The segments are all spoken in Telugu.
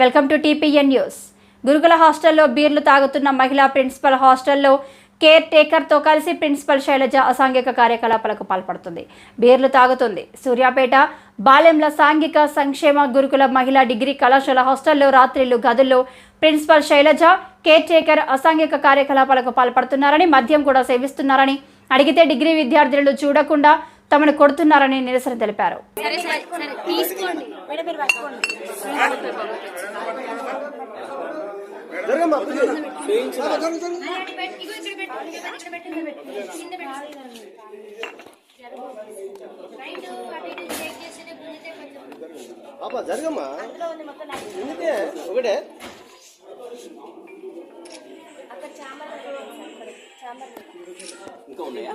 Welcome to TPN news. గురుకుల హాస్టల్లో బీర్లు తాగుతున్న మహిళా ప్రిన్సిపల్ హాస్టల్లో కేర్ టేకర్తో కలిసి ప్రిన్సిపల్ శైలజ అసాంఘిక కార్యకలాపాలకు పాల్పడుతుంది. బీర్లు తాగుతుంది. సూర్యాపేట బాలెంల సాంఘిక సంక్షేమ గురుకుల మహిళా డిగ్రీ కళాశాల హాస్టల్లో రాత్రిలు గదుల్లో ప్రిన్సిపల్ శైలజ కేర్ టేకర్ అసాంఘిక కార్యకలాపాలకు పాల్పడుతున్నారని మద్యం కూడా సేవిస్తున్నారని అడిగితే డిగ్రీ విద్యార్థులు చూడకుండా తమను కొడుతున్నారని నిరసన తెలిపారు. జరగమ్మా. ఎందుకే? ఒకటే. ఇంకా ఉన్నాయా?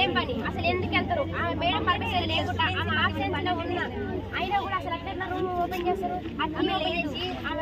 ఏం పని? అసలు ఎందుకు వెళ్తారు? ఆమె మేడం పర్మిషన్ లేకుండా ఆమె ఆబ్సెన్స్లో ఉన్నా అయినా కూడా అసలు అట్లా రూమ్ ఓపెన్ చేస్తారు? అది లేదు. ఆమె